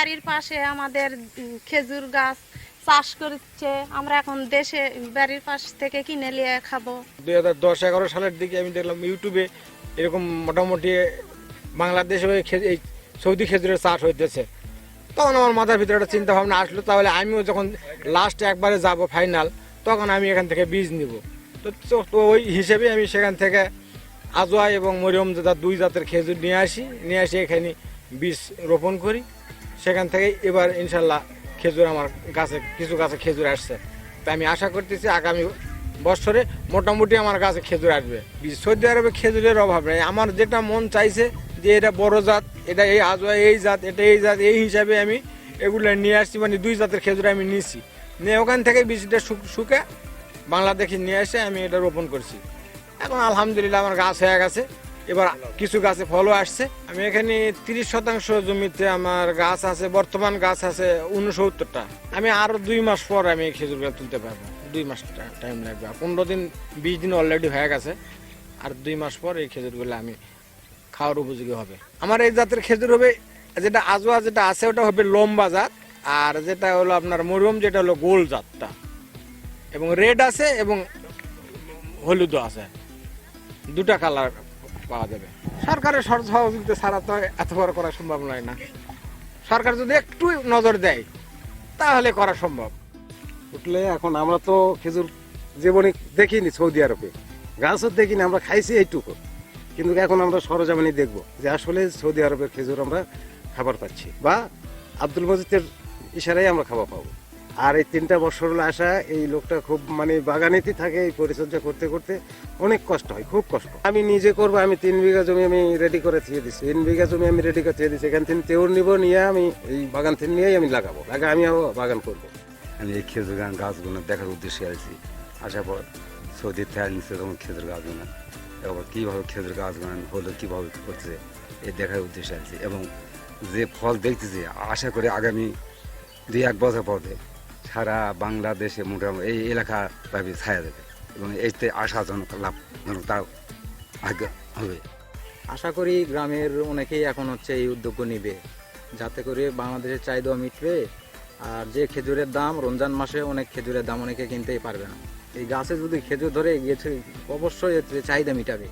বাড়ির পাশে আমাদের খেজুর গাছ চাষ করছে। আমরা এখন দেশে বাড়ির পাশ থেকে কিনে নিয়ে খাব। দুই হাজার দশ এগারো সালের দিকে আমি দেখলাম ইউটিউবে এরকম মোটামুটি বাংলাদেশে এই সৌদি খেজুরের চাষ হইতেছে। তখন আমার মাথার ভিতরে একটা চিন্তা ভাবনা আসলো, তাহলে আমিও যখন লাস্ট একবারে যাব ফাইনাল তখন আমি এখান থেকে বীজ নিব। তো ওই হিসেবে আমি সেখান থেকে আজোয়া এবং মরিয়ম জাত দুই জাতের খেজুর নিয়ে আসি নিয়ে আসি এখানে বীজ রোপণ করি। সেখান থেকে এবার ইনশাল্লাহ খেজুর আমার গাছে, কিছু গাছে খেজুর আসছে। তাই আমি আশা করতেছি আগামী বছরে মোটামুটি আমার কাছে খেজুর আসবে। সৌদি আরবে খেজুরের অভাব নেই। আমার যেটা মন চাইছে যে এটা বড় জাত, এটা এই আজোয়া এই জাত, এটা এই জাত, এই হিসাবে আমি এগুলো নিয়ে আসছি মানে দুই জাতের খেজুর আমি নিয়েছি নিয়ে ওখান থেকে বীজটা শুকে বাংলাদেশে নিয়ে এসে আমি এটা রোপণ করছি। এখন আলহামদুলিল্লাহ আমার গাছ হয়ে গেছে। এবার কিছু গাছে ফলও আসছে। আমি এখানে তিরিশ শতাংশ জমিতে আমার গাছ আছে, বর্তমান গাছ আছে উনসত্তরটা আমি আরও দুই মাস পর আমি এই খেজুরগুলো তুলতে পারব। দুই মাস টাইম লাগবে। পনেরো দিন, বিশ দিন অলরেডি হয়ে গেছে। আর দুই মাস পর এই খেজুরগুলো আমি খাওয়ার উপযোগী হবে। আমার এই জাতের খেজুর হবে, যেটা আজোয়া যেটা আছে, ওটা হবে লম্বা জাত। আর যেটা হলো আপনার মরুম যেটা হলো গোল জাতটা। এবং রেড আছে এবং হলুদও আছে। দুটা কালার পাওয়া যাবে। সরকারের সর- সহযোগিতা ছাড়া তো এত বড় করা সম্ভব নয় না। সরকার যদি একটু নজর দেয়, তাহলে করা সম্ভব। উঠলে এখন আমরা তো খেজুর জীবনে দেখিনি সৌদি আরবে। গাছও দেখিনি, আমরা খাইছি এইটুকু। কিন্তু এখন আমরা সরজমিনে দেখব যে আসলে সৌদি আরবের খেজুর আমরা খাবার পাচ্ছি বা আব্দুল মজিদের ইশারায় আমরা খাবার পাবো। আর এই তিনটা বছর হলো আসা, এই লোকটা খুব মানে বাগানেতেই থাকে এই পরিচর্যা করতে করতে। অনেক কষ্ট হয়, খুব কষ্ট। আমি নিজে করব, আমি তিন বিঘা জমি আমি রেডি করে থিয়ে দিচ্ছি তিন বিঘা জমি আমি রেডি করে থিয়ে দিচ্ছি এখান থেকে তেউর নিব, নিয়ে আমি এই বাগান থেকে নিয়েই আমি লাগাবো। লাগা আমি বাগান করব। আমি এই খেজুর গাছ গাছগুলো দেখার উদ্দেশ্যে আছি আসার পর সৌদি থেকে নিচ্ছে তখন খেজুর গাছগুলো এবার কীভাবে খেজুর গাছগুলো হলো কীভাবে করছে এই দেখার উদ্দেশ্যে আছি এবং যে ফল দেখতেছি, আশা করি আগামী দুই এক বছর পরে সারা বাংলাদেশে মোটামুটি এই এলাকা ভাবে ছায়া দেবে এবং এইতে আশাজনক লাভজনক তাও আগে হবে। আশা করি গ্রামের অনেকেই এখন হচ্ছে এই উদ্যোগ নিবে। যাতে করে বাংলাদেশের চাহিদা মিটবে, আর যে খেজুরের দাম রমজান মাসে অনেক খেজুরের দাম অনেকে কিনতেই পারবে না। এই গাছে যদি খেজুর ধরে গেছে অবশ্যই চাহিদা মিটাবে।